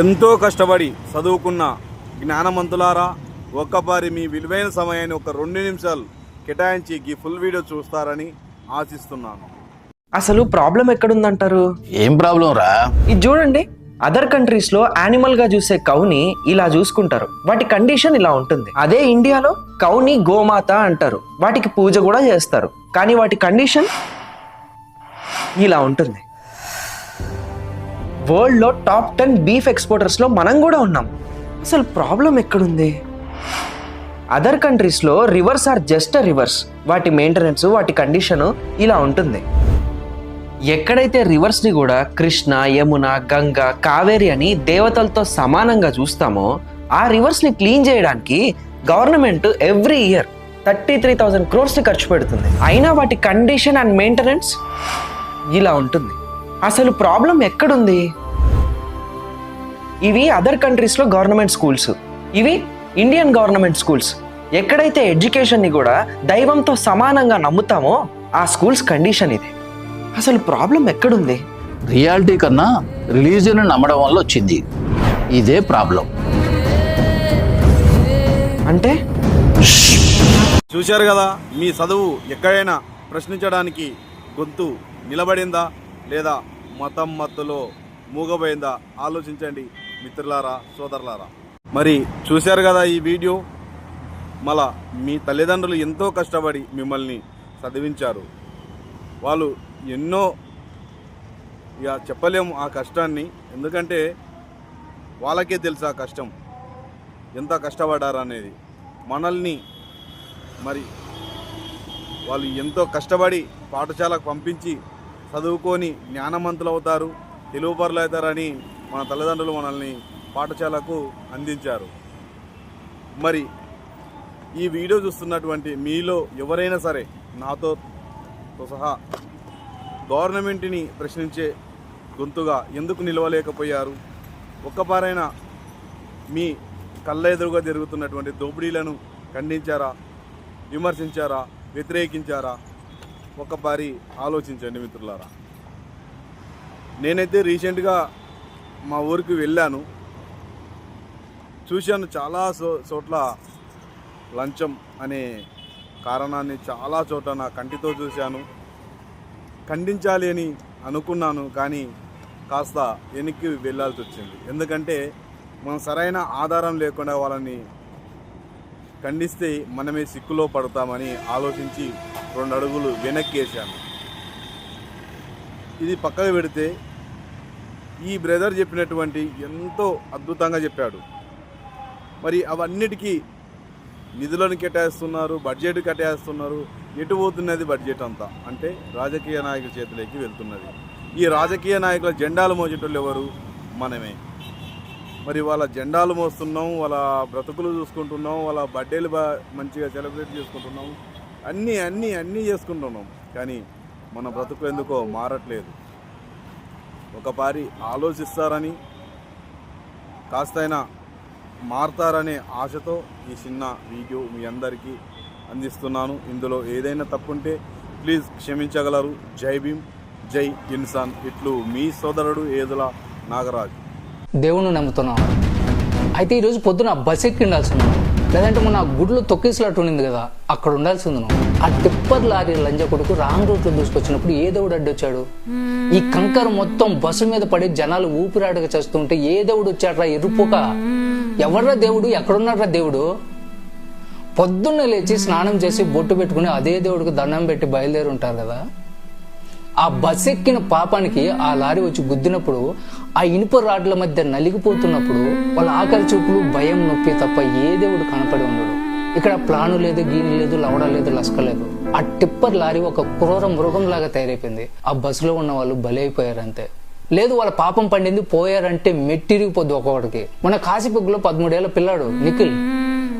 ఎంతో కష్టపడి చదువుకున్న జ్ఞానమంతులారా ఒక్కపారి మీ విలువైన సమయాన్ని ఒక రెండు నిమిషాలు కేటాయించి ఈ ఫుల్ వీడియో చూస్తారని ఆశిస్తున్నాను. అసలు ప్రాబ్లం ఎక్కడుందంటారు? ఏం ప్రాబ్లం రా? ఇది చూడండి. అదర్ కంట్రీస్లో యానిమల్గా చూసే కౌని ఇలా చూసుకుంటారు. వాటి కండిషన్ ఇలా ఉంటుంది. అదే ఇండియాలో కౌని గోమాత అంటారు. వాటికి పూజ కూడా చేస్తారు. కానీ వాటి కండిషన్ ఇలా ఉంటుంది. వరల్డ్లో టాప్ టెన్ బీఫ్ ఎక్స్పోర్టర్స్లో మనం కూడా ఉన్నాం. అసలు ప్రాబ్లం ఎక్కడుంది? అదర్ కంట్రీస్లో రివర్స్ ఆర్ జస్ట్ రివర్స్ వాటి మెయింటెనెన్స్ వాటి కండిషన్ ఇలా ఉంటుంది. ఎక్కడైతే రివర్స్ని కూడా కృష్ణ యమున గంగ కావేరి అని దేవతలతో సమానంగా చూస్తామో ఆ రివర్స్ని క్లీన్ చేయడానికి government every year thirty three thousand క్రోర్స్ని ఖర్చు పెడుతుంది. అయినా వాటి కండిషన్ అండ్ మెయింటెనెన్స్ ఇలా ఉంటుంది. అసలు ప్రాబ్లం ఎక్కడుంది? ఇవి అదర్ కంట్రీస్లో గవర్నమెంట్ స్కూల్స్. ఇవి ఇండియన్ గవర్నమెంట్ స్కూల్స్. ఎక్కడైతే ఎడ్యుకేషన్ని కూడా దైవంతో సమానంగా నమ్ముతామో ఆ స్కూల్స్ కండిషన్ ఇది. అసలు ప్రాబ్లం ఎక్కడుంది? రియాలిటీ కన్నా రిలీజియన్ నమ్మడం వల్ల వచ్చింది. ఇదే ప్రాబ్లం. అంటే? చూశారు కదా మీ చదువు ఎక్కడైనా ప్రశ్నించడానికి గొంతు నిలబడిందా లేదా మతం మత్తులో మూగబోయిందా? ఆలోచించండి మిత్రులారా సోదరులారా. మరి చూశారు కదా ఈ వీడియో? మళ్ళా మీ తల్లిదండ్రులు ఎంతో కష్టపడి మిమ్మల్ని చదివించారు. వాళ్ళు ఎన్నో ఇక చెప్పలేము ఆ కష్టాన్ని. ఎందుకంటే వాళ్ళకే తెలుసు ఆ కష్టం. ఎంత కష్టపడ్డారు అనేది. మనల్ని మరి వాళ్ళు ఎంతో కష్టపడి పాఠశాలకు పంపించి చదువుకొని జ్ఞానవంతులు అవుతారు తెలుగుపరులు అవుతారని మన తల్లిదండ్రులు మనల్ని పాఠశాలకు అందించారు. మరి ఈ వీడియో చూస్తున్నటువంటి మీలో ఎవరైనా సరే నాతో సహా గవర్నమెంట్ని ప్రశ్నించే గొంతుగా ఎందుకు నిలవలేకపోయారు? ఒక్కపారైనా మీ కళ్ళ ఎదురుగా జరుగుతున్నటువంటి దోపిడీలను ఖండించారా? విమర్శించారా? వ్యతిరేకించారా? ఒకసారి ఆలోచించండి మిత్రులారా. నేనైతే రీసెంట్గా మా ఊరికి వెళ్ళాను. చూశాను చాలా సో చోట్ల లంచం అనే కారణాన్ని చాలా చోట నా కంటితో చూశాను. ఖండించాలి అని అనుకున్నాను కానీ కాస్త వెనక్కి వెళ్ళాల్సి వచ్చింది. ఎందుకంటే మనం సరైన ఆధారం లేకుండా వాళ్ళని ఖండిస్తే మనమే సిక్కులో పడతామని ఆలోచించి రెండు అడుగులు వెనక్కి వేసాను ఇది పక్కకు పెడితే ఈ బ్రదర్ చెప్పినటువంటి ఎంతో అద్భుతంగా చెప్పాడు. మరి అవన్నిటికీ నిధులను కేటాయిస్తున్నారు బడ్జెట్ కేటాయిస్తున్నారు ఎటు పోతున్నది బడ్జెట్ అంతా? అంటే రాజకీయ నాయకుల చేతిలోకి వెళ్తున్నది. ఈ రాజకీయ నాయకుల జెండాలు మోచేటోళ్ళు ఎవరు? మనమే. మరి వాళ్ళ జెండాలు మోస్తున్నాం వాళ్ళ బ్రతుకులు చూసుకుంటున్నాం వాళ్ళ బర్త్డేలు మంచిగా సెలబ్రేట్ చేసుకుంటున్నాం. అన్నీ అన్నీ అన్నీ చేసుకుంటున్నాం. కానీ మన బ్రతుకు ఎందుకో మారట్లేదు. ఒకపారి ఆలోచిస్తారని కాస్తైనా మారతారనే ఆశతో ఈ చిన్న వీడియో మీ అందరికీ అందిస్తున్నాను. ఇందులో ఏదైనా తప్పుంటే ప్లీజ్ క్షమించగలరు. జై భీమ్ జై ఇన్సాన్ ఇట్లు మీ సోదరుడు ఏదుల నాగరాజు. దేవుణ్ణి నమ్ముతున్నాం. అయితే ఈరోజు పొద్దున బస్ ఎక్కి ఉండాల్సి లేదంటే మన గుడ్లు తొక్కేసినట్టు ఉండింది కదా అక్కడ ఉండాల్సి ఉంది నువ్వు. ఆ టిప్పర్ లారీ లంజ కొడుకు రాంగ్ రూట్లో దూసుకొచ్చినప్పుడు ఏ దేవుడు అడ్డొచ్చాడు ఈ కంకర మొత్తం బస్సు మీద పడి జనాలు ఊపిరాటగా చేస్తుంటే ఏ దేవుడు వచ్చాడ్రా ఎరుపుక. ఎవర్రా దేవుడు? ఎక్కడున్నాడ్రా దేవుడు? పొద్దున్నే లేచి స్నానం చేసి బొట్టు పెట్టుకుని అదే దేవుడికి దండం పెట్టి బయలుదేరి ఉంటారు కదా. ఆ బస్ ఎక్కిన పాపానికి ఆ లారీ వచ్చి గుద్దినప్పుడు ఆ ఇనుప రాడ్ల మధ్య నలిగిపోతున్నప్పుడు వాళ్ళ ఆకలి చూపులు భయం నొప్పి తప్ప ఏ దేవుడు కనపడి ఉండడు. ఇక్కడ ప్లాను లేదు గీని లేదు లవడ లేదు లస్క లేదు. ఆ టిప్పర్ లారీ ఒక క్రూర మృగం లాగా తయారైపోయింది. ఆ బస్సులో ఉన్న వాళ్ళు బలైపోయారు అంతే లేదు వాళ్ళ పాపం పండింది పోయారంటే మెట్టిరిగిపోద్ది ఒక్కొక్కడికి. మన కాశీపుగ్గులో పదమూడేళ్ళ పిల్లాడు నిఖిల్.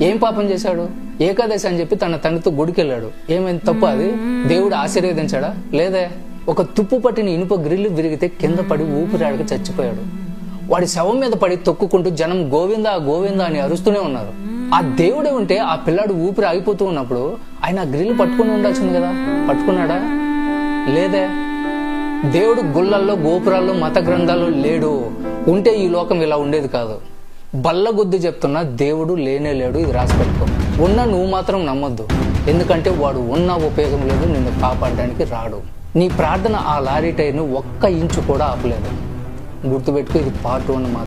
ఏం పాపం చేశాడు? ఏకాదశి అని చెప్పి తన తండ్రితో గుడికెళ్ళాడు. ఏమైంది తప్పు అది? దేవుడు ఆశీర్వదించాడా? లేదే. ఒక తుప్పు పట్టిన ఇనుప గ్రిల్లు విరిగితే కింద పడి ఊపిరాడక చచ్చిపోయాడు. వాడి శవం మీద పడి తొక్కుకుంటూ జనం గోవిందా గోవిందా అని అరుస్తూనే ఉన్నారు. ఆ దేవుడే ఉంటే ఆ పిల్లాడు ఊపిరి ఆగిపోతూ ఉన్నప్పుడు ఆయన ఆ గ్రిల్ పట్టుకుని ఉండాల్సింది కదా? పట్టుకున్నాడా? లేదే. దేవుడు గుళ్ళల్లో గోపురాల్లో మత గ్రంథాల్లో లేడు. ఉంటే ఈ లోకం ఇలా ఉండేది కాదు. బల్ల గుద్ది చెప్తున్నా దేవుడు లేనే లేడు ఇది రాసి పెట్టుకో. ఉన్నా నువ్వు మాత్రం నమ్మొద్దు. ఎందుకంటే వాడు ఉన్న ఉపయోగం లేదు నిన్ను కాపాడడానికి రాడు. నీ ప్రార్థన ఆ లారీ టైర్ను ఒక్క ఇంచు కూడా ఆపలేదు. గుర్తుపెట్టుకో ఇది పార్ట్ వన్ మాత్రం